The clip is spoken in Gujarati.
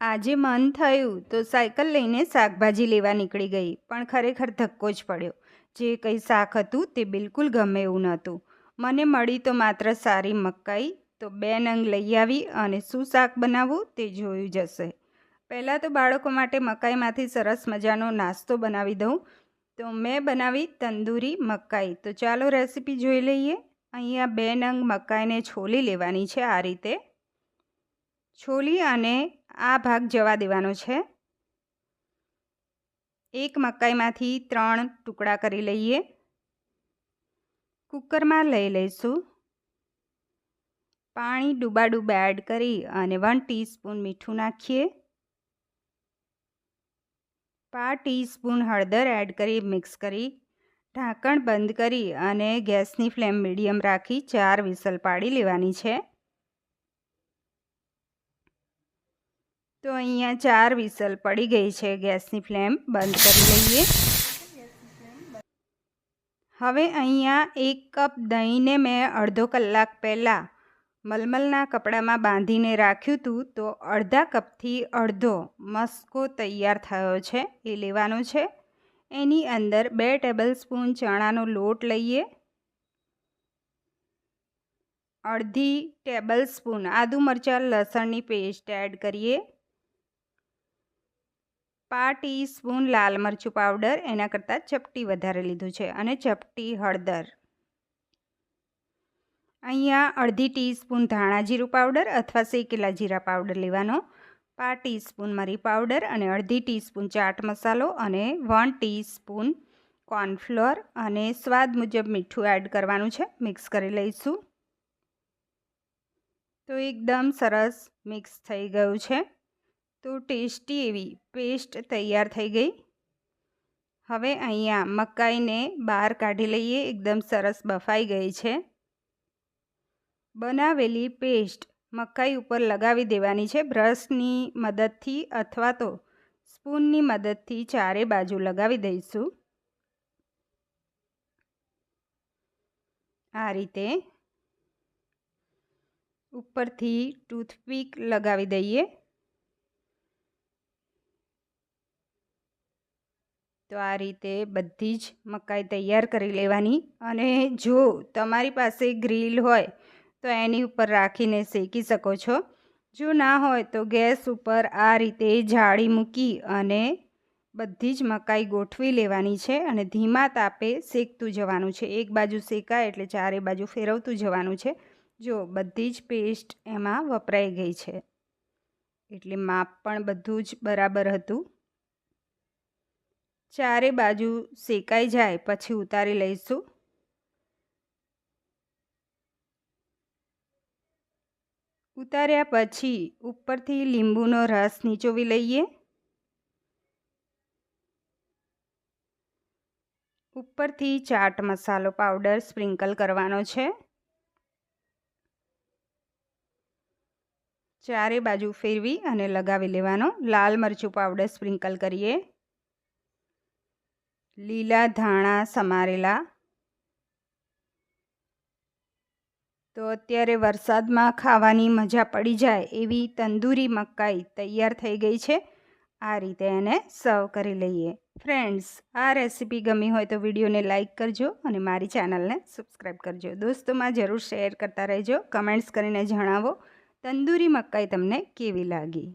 આજે મન થયું તો સાયકલ લઈને શાકભાજી લેવા નીકળી ગઈ, પણ ખરેખર ધક્કો જ પડ્યો. જે કંઈ શાક હતું તે બિલકુલ ગમે એવું નહોતું. મને મળી તો માત્ર સારી મકાઈ, તો બે નંગ લઈ આવી અને શું શાક બનાવવું તે જોયું જશે. પહેલાં તો બાળકો માટે મકાઈમાંથી સરસ મજાનો નાસ્તો બનાવી દઉં. તો મેં બનાવી તંદૂરી મકાઈ. તો ચાલો રેસીપી જોઈ લઈએ. અહીંયા બે નંગ મકાઈને છોલી લેવાની છે આ રીતે. છોલી અને આ ભાગ જવા દેવાનો છે. એક મકાઈમાંથી ત્રણ ટુકડા કરી લઈએ. કુકરમાં લઈ લઈશું. પાણી ડૂબાડૂબ એડ કરી અને વન ટીસ્પૂન મીઠું નાખીએ. પા ટીસ્પૂન હળદર એડ કરી મિક્સ કરી, ઢાંકણ બંધ કરી અને ગેસની ફ્લેમ મીડિયમ રાખી ચાર વિસલ પાડી લેવાની છે. તો અહીંયા ચાર વિસલ પડી ગઈ છે. ગેસની ફ્લેમ બંધ કરી લઈએ. હવે અહીંયા એક કપ દહીંને મેં અડધો કલાક પહેલાં મલમલના કપડામાં બાંધીને રાખ્યું હતું. તો અડધા કપથી અડધો મસ્કો તૈયાર થયો છે. એ લેવાનો છે. એની અંદર બે ટેબલ સ્પૂન ચણાનો લોટ લઈએ. અડધી ટેબલ સ્પૂન આદુ મરચાં, લસણની પેસ્ટ એડ કરીએ. પા ટી સ્પૂન લાલ મરચું પાવડર, એના કરતાં ચપટી વધારે લીધું છે અને ચપટી હળદર. અહીંયા અડધી ટીસ્પૂન ધાણા જીરું પાવડર અથવા શેકેલા જીરા પાવડર લેવાનો પા ટીસ્પૂન મરી પાવડર અને અડધી ટીસ્પૂન ચાટ મસાલો અને વન ટીસ્પૂન કોર્નફ્લોર અને સ્વાદ મુજબ મીઠું એડ કરવાનું છે, મિક્સ કરી લઈશું. તો એકદમ સરસ મિક્સ થઈ ગયું છે. તો ટેસ્ટી એવી પેસ્ટ તૈયાર થઈ ગઈ. હવે અહીંયા મકાઈને બહાર કાઢી લઈએ, એકદમ સરસ બફાઈ ગઈ છે. બનાવેલી પેસ્ટ મકાઈ ઉપર લગાવી દેવાની છે, બ્રશની મદદથી અથવા તો સ્પૂનની મદદથી ચારે બાજુ લગાવી દઈશું. આ રીતે ઉપરથી ટૂથપીક લગાવી દઈએ. તો આ રીતે બધી જ મકાઈ તૈયાર કરી લેવાની અને જો તમારી પાસે ગ્રીલ હોય, તો એની ઉપર રાખીને શેકી શકો છો. જો ના હોય, તો ગેસ ઉપર આ રીતે જાળી મૂકી અને બધી જ મકાઈ ગોઠવી લેવાની છે અને ધીમા તાપે શેકતું જવાનું છે. એક બાજુ શેકાય એટલે ચારે બાજુ ફેરવતું જવાનું છે. જો બધી જ પેસ્ટ એમાં વપરાઈ ગઈ છે. એટલે માપ પણ બધું જ બરાબર હતું. ચારે બાજુ શેકાઈ જાય, પછી ઉતારી લઈશું. ઉતાર્યા પછી ઉપરથી લીંબુનો રસ નીચોવી લઈએ. ઉપરથી ચાટ મસાલો પાવડર સ્પ્રિંકલ કરવાનો છે. ચારે બાજુ ફેરવી અને લગાવી લેવાનો. લાલ મરચું પાવડર સ્પ્રિંકલ કરીએ. લીલા ધાણા સમારેલા. તો અત્યારે વરસાદમાં ખાવાની મજા પડી જાય એવી તંદૂરી મકાઈ તૈયાર થઈ ગઈ છે. આ રીતે એને સર્વ કરી લઈએ. ફ્રેન્ડ્સ, આ રેસીપી ગમી હોય તો વિડીયોને લાઇક કરજો અને મારી ચેનલને સબસ્ક્રાઈબ કરજો. દોસ્તોમાં જરૂર શેર કરતા રહેજો, કમેન્ટ્સ કરીને જણાવો, તંદૂરી મકાઈ તમને કેવી લાગી?